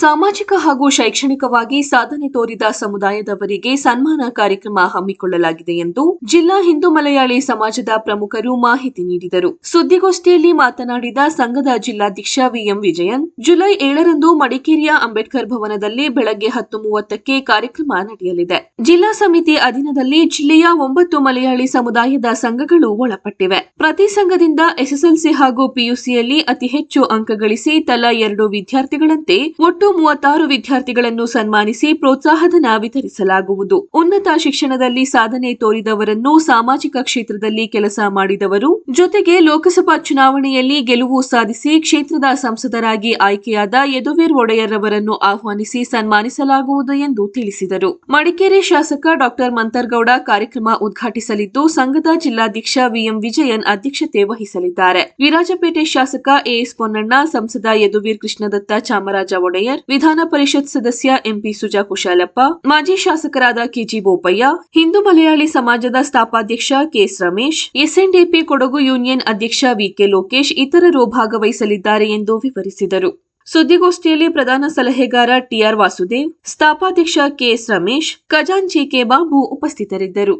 ಸಾಮಾಜಿಕ ಹಾಗೂ ಶೈಕ್ಷಣಿಕವಾಗಿ ಸಾಧನೆ ತೋರಿದ ಸಮುದಾಯದವರಿಗೆ ಸನ್ಮಾನ ಕಾರ್ಯಕ್ರಮ ಹಮ್ಮಿಕೊಳ್ಳಲಾಗಿದೆ ಎಂದು ಜಿಲ್ಲಾ ಹಿಂದೂ ಮಲಯಾಳಿ ಸಮಾಜದ ಪ್ರಮುಖರು ಮಾಹಿತಿ ನೀಡಿದರು. ಸುದ್ದಿಗೋಷ್ಠಿಯಲ್ಲಿ ಮಾತನಾಡಿದ ಸಂಘದ ಜಿಲ್ಲಾಧ್ಯಕ್ಷ ವಿಎಂ ವಿಜಯನ್, ಜುಲೈ ಏಳರಂದು ಮಡಿಕೇರಿಯ ಅಂಬೇಡ್ಕರ್ ಭವನದಲ್ಲಿ ಬೆಳಗ್ಗೆ ಹತ್ತು ಮೂವತ್ತಕ್ಕೆ ಕಾರ್ಯಕ್ರಮ ನಡೆಯಲಿದೆ. ಜಿಲ್ಲಾ ಸಮಿತಿ ಅಧೀನದಲ್ಲಿ ಜಿಲ್ಲೆಯ ಒಂಬತ್ತು ಮಲಯಾಳಿ ಸಮುದಾಯದ ಸಂಘಗಳು ಒಳಪಟ್ಟಿವೆ. ಪ್ರತಿ ಸಂಘದಿಂದ ಎಸ್ಎಸ್ಎಲ್ಸಿ ಹಾಗೂ ಪಿಯುಸಿಯಲ್ಲಿ ಅತಿ ಹೆಚ್ಚು ಅಂಕ ಗಳಿಸಿ ತಲಾ ಎರಡು ವಿದ್ಯಾರ್ಥಿಗಳಂತೆ ಒಟ್ಟು ಮೂವತ್ತಾರು ವಿದ್ಯಾರ್ಥಿಗಳನ್ನು ಸನ್ಮಾನಿಸಿ ಪ್ರೋತ್ಸಾಹಧನ ವಿತರಿಸಲಾಗುವುದು ಉನ್ನತ ಶಿಕ್ಷಣದಲ್ಲಿ ಸಾಧನೆ ತೋರಿದವರನ್ನು ಸಾಮಾಜಿಕ ಕ್ಷೇತ್ರದಲ್ಲಿ ಕೆಲಸ ಮಾಡಿದವರು, ಜೊತೆಗೆ ಲೋಕಸಭಾ ಚುನಾವಣೆಯಲ್ಲಿ ಗೆಲುವು ಸಾಧಿಸಿ ಕ್ಷೇತ್ರದ ಸಂಸದರಾಗಿ ಆಯ್ಕೆಯಾದ ಯದುವೀರ್ ಒಡೆಯರ್ ಅವರನ್ನು ಆಹ್ವಾನಿಸಿ ಸನ್ಮಾನಿಸಲಾಗುವುದು ಎಂದು ತಿಳಿಸಿದರು. ಮಡಿಕೇರಿ ಶಾಸಕ ಡಾಕ್ಟರ್ ಮಂತರ್ಗೌಡ ಕಾರ್ಯಕ್ರಮ ಉದ್ಘಾಟಿಸಲಿದ್ದು, ಸಂಘದ ಜಿಲ್ಲಾಧ್ಯಕ್ಷ ವಿಎಂ ವಿಜಯನ್ ಅಧ್ಯಕ್ಷತೆ ವಹಿಸಲಿದ್ದಾರೆ. ವಿರಾಜಪೇಟೆ ಶಾಸಕ ಎಎಸ್ ಪೊನ್ನಣ್ಣ, ಸಂಸದ ಯದುವೀರ್ ಕೃಷ್ಣದತ್ತ ಚಾಮರಾಜ ಒಡೆಯರ್ ವಿಧಾನ ಪರಿಷತ್ ಸದಸ್ಯ ಎಂಪಿ ಸುಜಾ ಕುಶಾಲಪ್ಪ, ಮಾಜಿ ಶಾಸಕರಾದ ಕೆಜಿ ಬೋಪಯ್ಯ, ಹಿಂದೂ ಮಲಯಾಳಿ ಸಮಾಜದ ಸ್ಥಾಪಾಧ್ಯಕ್ಷ K S Ramesh, SNDP Kodagu union ಅಧ್ಯಕ್ಷ ವಿಕೆ ಲೋಕೇಶ್ ಇತರರು ಭಾಗವಹಿಸಲಿದ್ದಾರೆ ಎಂದು ವಿವರಿಸಿದರು. ಸುದ್ದಿಗೋಷ್ಠಿಯಲ್ಲಿ ಪ್ರಧಾನ ಸಲಹೆಗಾರ ಟಿಆರ್ ವಾಸುದೇವ್, ಸ್ಥಾಪಾಧ್ಯಕ್ಷ ಕೆಎಸ್ ರಮೇಶ್, ಖಜಾಂಚಿ ಕೆ ಬಾಬು ಉಪಸ್ಥಿತರಿದ್ದರು.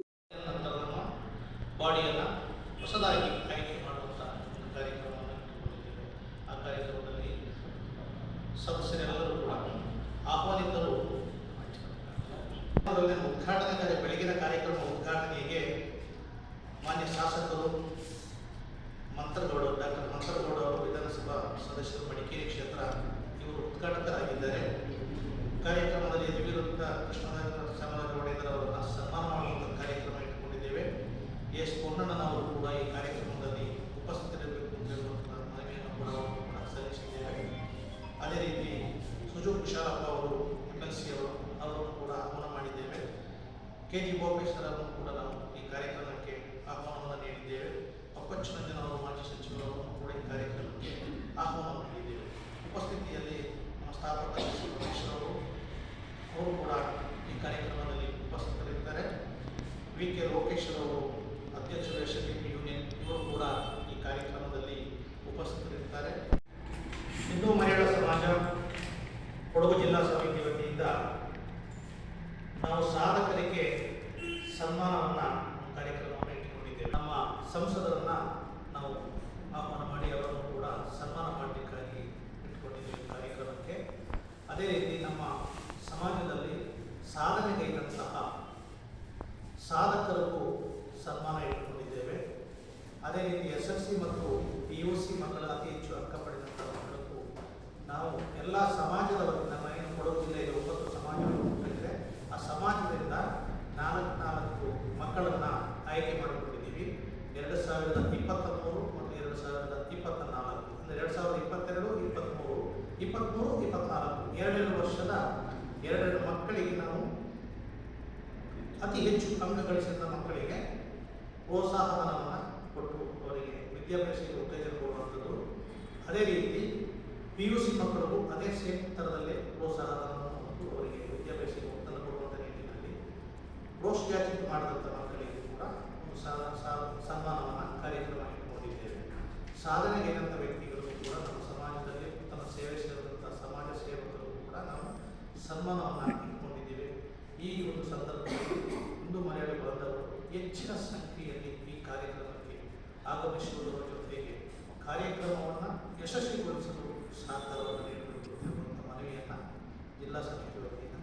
ಅದರಲ್ಲಿ ಉದ್ಘಾಟನೆ ಕಾರ್ಯ ಬೆಳಗಿನ ಕಾರ್ಯಕ್ರಮ ಉದ್ಘಾಟನೆಗೆ ಮಾನ್ಯ ಶಾಸಕರು ಮಂತ್ರಗೌಡ ಡಾಕ್ಟರ್ ಮಂತ್ರಗೌಡ ಅವರು ವಿಧಾನಸಭಾ ಸದಸ್ಯರು ಮಡಿಕೇರಿ ಕ್ಷೇತ್ರ ಇವರು ಉದ್ಘಾಟಕರಾಗಿದ್ದಾರೆ. ಕಾರ್ಯಕ್ರಮದಲ್ಲಿ ಯದುವೀರಪ್ಪ ಕೃಷ್ಣರಾಜ ಕೆ ಜಿ ಬೋಪೇಶ್ವರನ್ನು ಕೂಡ ನಾವು ಈ ಕಾರ್ಯಕ್ರಮಕ್ಕೆ ಆಹ್ವಾನವನ್ನು ನೀಡಿದ್ದೇವೆ. ಅಪ್ಪಚ್ಚುನಂಜನ ಅವರು ಮಾಜಿ ಸಚಿವರನ್ನು ಕೂಡ ಈ ಕಾರ್ಯಕ್ರಮಕ್ಕೆ ಆಹ್ವಾನ ನೀಡಿದ್ದೇವೆ. ಉಪಸ್ಥಿತಿಯಲ್ಲಿ ನಮ್ಮ ಸ್ಥಾಪಕ ಅವರು ಅವರು ಕೂಡ ಈ ಕಾರ್ಯಕ್ರಮದಲ್ಲಿ ಉಪಸ್ಥಿತರಿದ್ದಾರೆ. ವಿ ಕೆ ಲೋಕೇಶ್ವರವರು ಅಧ್ಯಕ್ಷರು ಎಸ್ ಯೂನಿಯನ್, ಇವರು ಕೂಡ ಈ ಕಾರ್ಯಕ್ರಮದಲ್ಲಿ ಉಪಸ್ಥಿತರಿರ್ತಾರೆ ಹಿಂದೂ ಮಹಿಳಾ ಸಮಾಜ, ಕೊಡಗು ಜಿಲ್ಲಾ ಸಮಿತಿ ವತಿಯಿಂದ ನಾವು ಸಾಧಕರಿಗೆ ಸನ್ಮಾನವನ್ನು ಕಾರ್ಯಕ್ರಮವನ್ನು ಇಟ್ಟುಕೊಂಡಿದ್ದೇವೆ ನಮ್ಮ ಸಂಸದರನ್ನು ನಾವು ಆಹ್ವಾನ ಮಾಡಿ ಅವರನ್ನು ಕೂಡ ಸನ್ಮಾನ ಮಾಡಲಿಕ್ಕಾಗಿ ಇಟ್ಕೊಂಡಿದ್ದೇವೆ ಕಾರ್ಯಕ್ರಮಕ್ಕೆ. ಅದೇ ರೀತಿ ನಮ್ಮ ಸಮಾಜದಲ್ಲಿ ಸಾಧನೆಗೈದಂತಹ ಸಾಧಕರಿಗೂ ಸನ್ಮಾನ ಇಟ್ಟುಕೊಂಡಿದ್ದೇವೆ ಅದೇ ರೀತಿ ಎಸ್ ಎಸ್ ಸಿ ಮತ್ತು ಪಿ ಯು ಸಿ ಮಕ್ಕಳ ಅತಿ ಹೆಚ್ಚು ಅಂಕ ಪಡೆದಂತಹ ಮಕ್ಕಳಿಗೂ ನಾವು ಎಲ್ಲ ಸಮಾಜದ ಇಪ್ಪತ್ತ್ಮೂರು ಇಪ್ಪತ್ನಾಲ್ಕು. ಎರಡೆರಡು ವರ್ಷದ, ಎರಡೆರಡು ಮಕ್ಕಳಿಗೆ ನಾವು ಅತಿ ಹೆಚ್ಚು ಅಂಕ ಗಳಿಸಿದ ಮಕ್ಕಳಿಗೆ ಪ್ರೋತ್ಸಾಹಧನವನ್ನು ಕೊಟ್ಟು ಅವರಿಗೆ ವಿದ್ಯಾಭ್ಯಾಸಕ್ಕೆ ಉತ್ತೇಜನ ಕೊಡುವಂಥದ್ದು. ಅದೇ ರೀತಿ ಪಿ ಯು ಸಿ ಮಕ್ಕಳು ಅದೇ ಸೇಮ್ ಥರದಲ್ಲೇ ಪ್ರೋತ್ಸಾಹಧನವನ್ನು ಕೊಟ್ಟು ಅವರಿಗೆ ವಿದ್ಯಾಭ್ಯಾಸಕ್ಕೆ ಒತ್ತನ್ನು ಕೊಡುವಂಥ ನಿಟ್ಟಿನಲ್ಲಿ ಪ್ರೋತ್ಸಾಹಿತ ಮಾಡಿದಂಥ ಮಕ್ಕಳಿಗೆ ಕೂಡ ಒಂದು ಸನ್ಮಾನವನ್ನು ಕಾರ್ಯಕ್ರಮ ಇಟ್ಟುಕೊಂಡಿದ್ದೇವೆ ಏನಂತ ವ್ಯಕ್ತಿಗಳು ಕೂಡ ನಮ್ಮ ಸಮಾಜದಲ್ಲಿ ತಮ್ಮ ಸೇವೆ ಸೇರಿದಂಥ ಸಮಾಜ ಸೇವಕರು ಕೂಡ ನಾವು ಸನ್ಮಾನವನ್ನು ಇಟ್ಕೊಂಡಿದ್ದೇವೆ. ಈ ಒಂದು ಸಂದರ್ಭದಲ್ಲಿ ಹಿಂದೂ ಮನೆಯಲ್ಲಿ ಬಂದವರು ಹೆಚ್ಚಿನ ಸಂಖ್ಯೆಯಲ್ಲಿ ಈ ಕಾರ್ಯಕ್ರಮಕ್ಕೆ ಆಗಮಿಸುವುದರ ಜೊತೆಗೆ ಕಾರ್ಯಕ್ರಮವನ್ನು ಯಶಸ್ವಿಗೊಳಿಸಲು ಸಹಕಾರವನ್ನು ನೀಡಬೇಕು ಮನವಿಯನ್ನು ಜಿಲ್ಲಾ ಸಮಿತಿ ವತಿಯಿಂದ